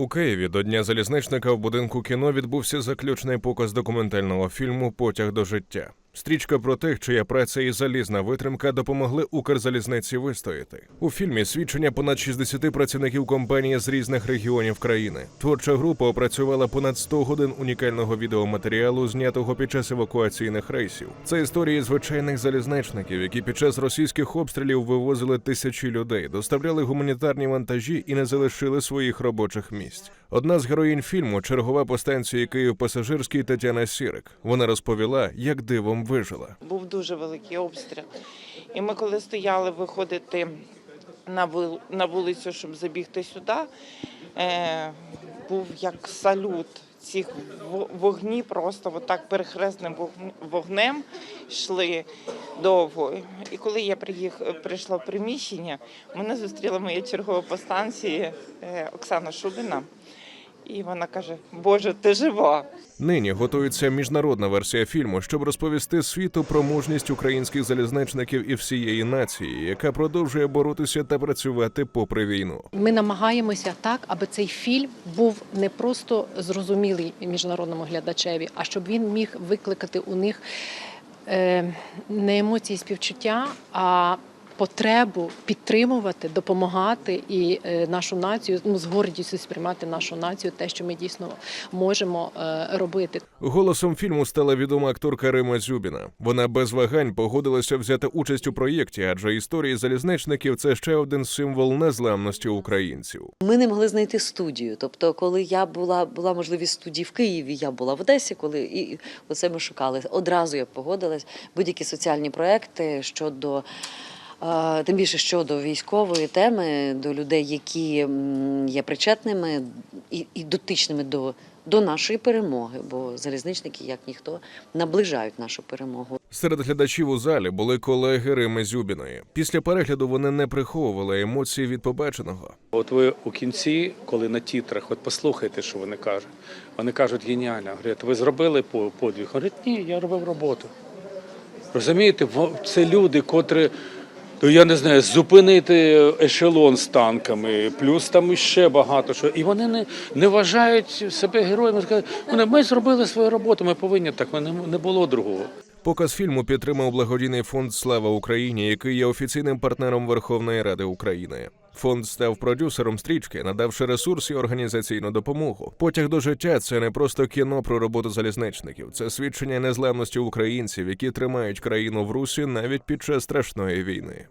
У Києві до Дня залізничника в будинку кіно відбувся заключний показ документального фільму Потяг до життя. Стрічка про тих, чия праця і залізна витримка допомогли Укрзалізниці вистояти. У фільмі свідчення понад 60 працівників компанії з різних регіонів країни. Творча група опрацювала понад 100 годин унікального відеоматеріалу, знятого під час евакуаційних рейсів. Це історії звичайних залізничників, які під час російських обстрілів вивозили тисячі людей, доставляли гуманітарні вантажі і не залишили своїх робочих місць. Одна з героїнь фільму чергова по станції Київ пасажирський Тетяна Сірик. Вона розповіла, як дивом вижила. був дуже великий обстріл. І ми, коли стояли виходити на вул- на вулицю, щоб забігти сюди, е, був як салют. Цих вогні просто отак перехресним вогн- вогнем йшли довго. І коли я приїх, прийшла в приміщення, мене зустріла моя чергова по станції е, Оксана Шубіна. І вона каже: Боже, ти жива! Нині готується міжнародна версія фільму, щоб розповісти світу про мужність українських залізничників і всієї нації, яка продовжує боротися та працювати попри війну. Ми намагаємося так, аби цей фільм був не просто зрозумілий міжнародному глядачеві, а щоб він міг викликати у них е, не емоції співчуття, а потребу підтримувати, допомагати і е, нашу націю ну, з гордістю сприймати нашу націю, те, що ми дійсно можемо е, робити. Голосом фільму стала відома акторка Рима Зюбіна. Вона без вагань погодилася взяти участь у проєкті, адже історії залізничників це ще один символ незламності українців. Ми не могли знайти студію. Тобто, коли я була, була можливість студії в Києві, я була в Одесі, коли і оце ми шукали. Одразу я погодилась. Будь-які соціальні проекти щодо. Тим більше щодо військової теми, до людей, які є причетними і, і дотичними до, до нашої перемоги, бо залізничники, як ніхто, наближають нашу перемогу. Серед глядачів у залі були колеги Рими Зюбіної. Після перегляду вони не приховували емоцій від побаченого. От ви у кінці, коли на тітрах, от послухайте, що вони кажуть. Вони кажуть геніально. Говорять, ви зробили по- подвиг? Говорять, ні, я робив роботу. Розумієте, во- це люди, котрі, я не знаю, зупинити ешелон з танками, плюс там іще багато що. І вони не, не вважають себе героями. Вони, ми зробили свою роботу, ми повинні так, не, не було другого. Показ фільму підтримав благодійний фонд Слава Україні, який є офіційним партнером Верховної Ради України. Фонд став продюсером стрічки, надавши ресурс і організаційну допомогу. Потяг до життя це не просто кіно про роботу залізничників, це свідчення незламності українців, які тримають країну в русі навіть під час страшної війни.